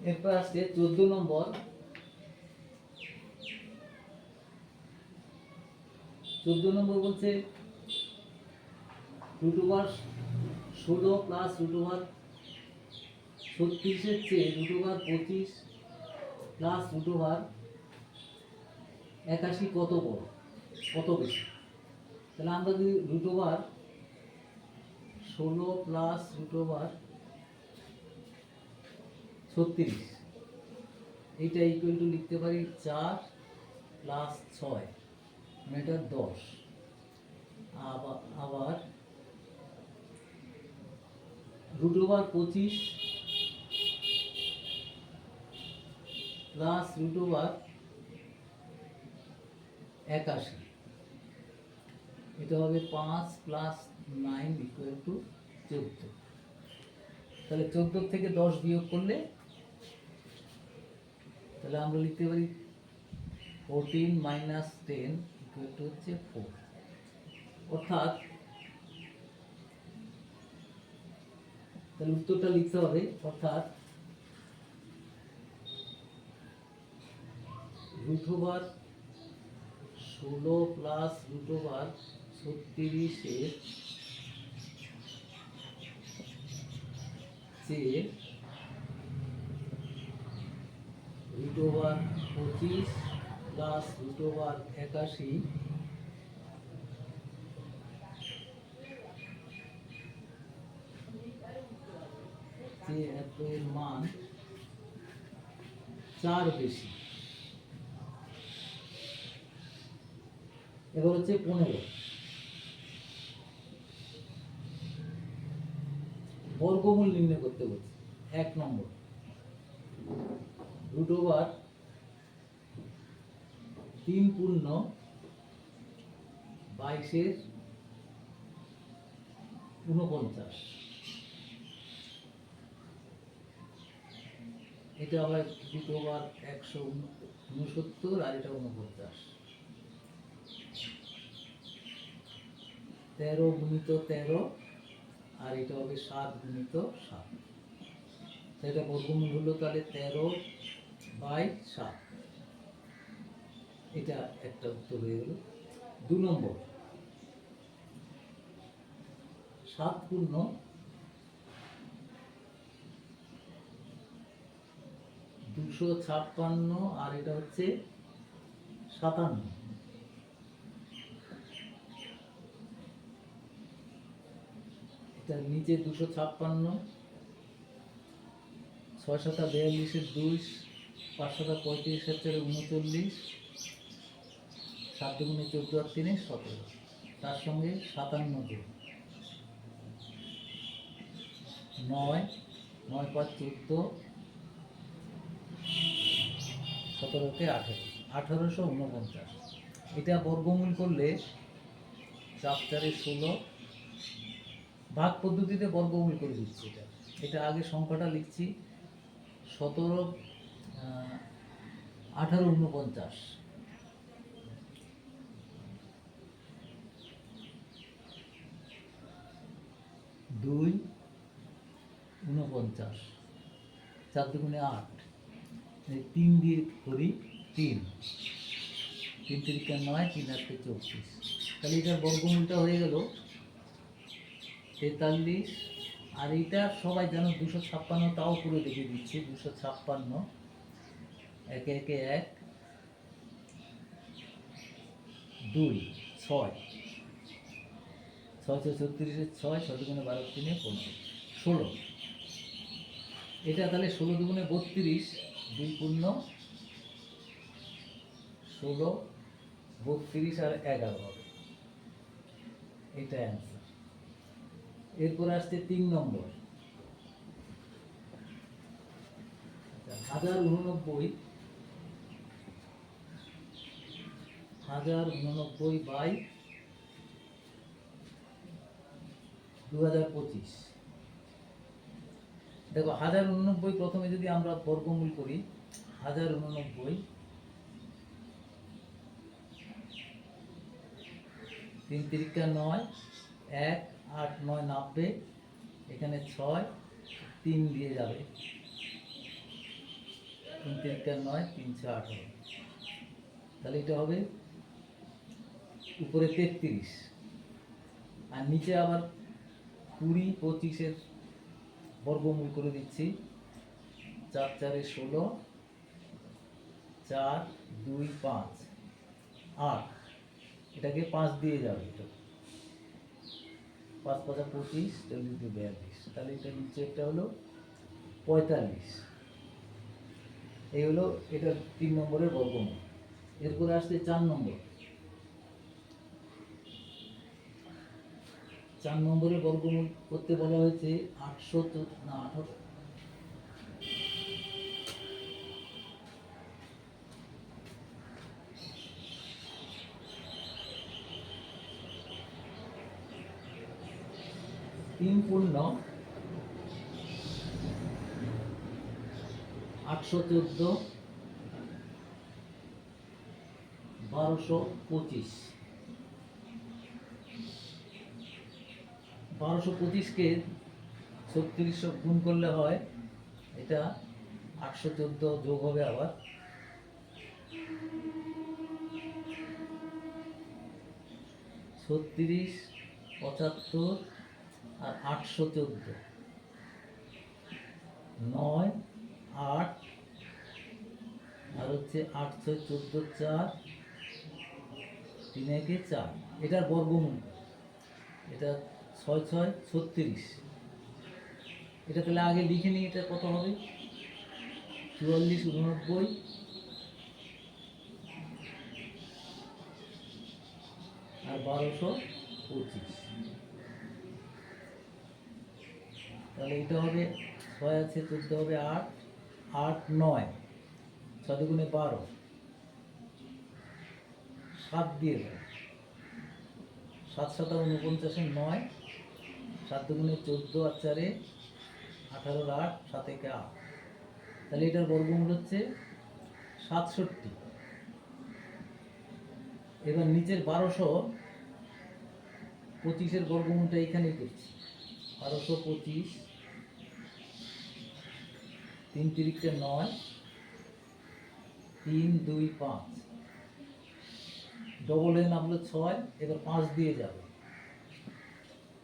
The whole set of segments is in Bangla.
এরপর আসছে চোদ্দ নম্বর। চোদ্দ নম্বর বলছে রুট ওভার ষোলো প্লাস রুট ওভার ছত্রিশের চেয়ে রুট ওভার পঁচিশ প্লাস রুট ওভার একাশি কত বড়? কত বেশি? তাহলে আমরা যদি রুট ওভার ষোলো প্লাস রুট ওভার ছত্রিশ। এইটা ইকুয়াল টু লিখতে পারি চার প্লাস ছয় এটা দশ। আবার আবার রুট ওভার পঁচিশ প্লাস রুট ওভার একাশি। এটা হবে পাঁচ প্লাস নাইন ইকুয়াল টু চোদ্দ। তাহলে চোদ্দ থেকে দশ বিয়োগ করলে তাহলে আমরা লিখতে পারি ফোরটিন মাইনাস টেন ইকুয়াল হচ্ছে ফোর অর্থাৎ, তাহলে উত্তরটা লিখতে হবে, অর্থাৎ রুট ষোলো প্লাস রুট ছত্রিশের চেয়ে রুট ওভার পঁচিশ প্লাস রুট ওভার একাশি। যে মান চার বেশি। এবার হচ্ছে পনেরো। বর্গমূল নির্ণয় করতে বলছে। এক নম্বর। রুট ওভার তিন পূর্ণ বাইশের উনপঞ্চাশ এটা আবার রুট ওভার একশো উনসত্তর আর এটা উনপঞ্চাশ তেরো গুণিত তেরো আর এটা হবে সাত গুণিত সাত। এটা বর্গমূল হলো তাহলে তেরো বাই সাত। এটা একটা উত্তর হয়ে গেল। দু নম্বর। সাত পূর্ণ দুশো ছাপ্পান্ন, আর এটা হচ্ছে সাতান্ন। এটা নিচে দুশো ছাপ্পান্ন ছয় শতা বিয়াল্লিশের দুই পাঁচ শতা পঁয়ত্রিশের চারে উনচল্লিশ সাত দুগুণে চোদ্দ আর তিনে সতেরো। তার সঙ্গে সাতান্ন যোগ নয় নয় পাঁচ চোদ্দ সতেরোকে আঠেরো। আঠারোশো উনপঞ্চাশ। এটা বর্গমূল করলে চার চারে ষোলো। ভাগ পদ্ধতিতে বর্গমূল করে দিচ্ছি এটা। এটা আগে সংখ্যাটা লিখছি। সতেরো আঠারো উনপঞ্চাশ। দুই উনপঞ্চাশ। চার দুগুণে আট। তিন দিয়ে করি তিন। তিন তিরিকা নয়, তিন আটকে চব্বিশ। তাহলে এটার বর্গমূলটা হয়ে গেল তেতাল্লিশ। আর এইটা সবাই জানো, দুশো ছাপ্পান্ন, তাও পুরো দেখে দিচ্ছি, দুশো ছাপ্পান্ন। একে একে এক দুই ছয়। ছয় ছত্রিশের ছয় ছয় দুগুণে বারো তিনে পনেরো। ষোলো। এটা তাহলে ষোলো দুগুণে বত্রিশ দুই পূর্ণ ষোলো বত্রিশ আর এগারো হবে। এটা অ্যান্সার এরপর আসছে তিন নম্বর। আচ্ছা, হাজার উননব্বই হাজার উননব্বই বাই দু হাজার পঁচিশ। দেখো, হাজার উননব্বই প্রথমে যদি আমরা বর্গমূল করি, হাজার উননব্বই তিন তিরিকা নয়, এক, আট, নয় নব্বই এখানে ছয়, তিন দিয়ে যাবে। তিন তিরিকা নয়, তিনশো আঠারো। তাহলে এটা হবে উপরে তেত্রিশ। আর নিচে আবার কুড়ি পঁচিশের বর্গমূল করে দিচ্ছি। চার চারে ষোলো, চার, দুই, পাঁচ। আট। এটাকে পাঁচ দিয়ে যাবে এটা। পাঁচ পাঁচা পঁচিশ, চল্লিশ দুই বিয়াল্লিশ। তাহলে এটা নিচে একটা হলো পঁয়তাল্লিশ। এই হলো এটা তিন নম্বরের বর্গমূল। এরপরে আসছে চার নম্বর। চার নম্বরের বর্গমূল করতে বলা হয়েছে আটশো না, আঠারো। তিন পূর্ণ আটশো চোদ্দ। বারোশো পঁচিশ। বারোশো পঁচিশকে ছত্রিশশো গুণ করলে হয় এটা আটশো চোদ্দ যোগ হবে আবার। ছত্রিশ, পঁচাত্তর আর আটশো চোদ্দ। নয়, আট, আর হচ্ছে আট ছয় চোদ্দ চার, তিন একে চার। এটার বর্গমূল। এটা ছয় ছয় ছত্রিশ। এটা তাহলে আগে লিখে নিই, এটা কত হবে? চুয়াল্লিশ উননব্বই। আর বারোশো পঁচিশ। তাহলে এটা হবে ছয় আছে চোদ্দ হবে আট আট নয়, ছয় দুগুণে বারো। সাত দিয়ে দেয় সাত সাতা উনপঞ্চাশে নয় সাত চোদ্দ আর চারে আঠারোর আট সাত একে আট তাহলে এটার বর্গমূল হচ্ছে সাতষট্টি। এবার নিচের বারোশো পঁচিশের বর্গমূলটা এখানেই করছি। বারোশো পঁচিশ, তিন তিরিখটা নয়, তিন দুই পাঁচ। ডবল এ নামলো ছয়, এবার পাঁচ দিয়ে যাবে।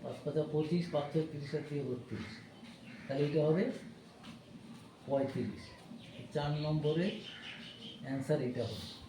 পাঁচ পাতা পঁচিশ পাঁচ ছয় তিরিশ আর তিরিশ বত্রিশ। তাহলে এটা হবে পঁয়ত্রিশ। চার নম্বরের অ্যান্সার এটা হবে।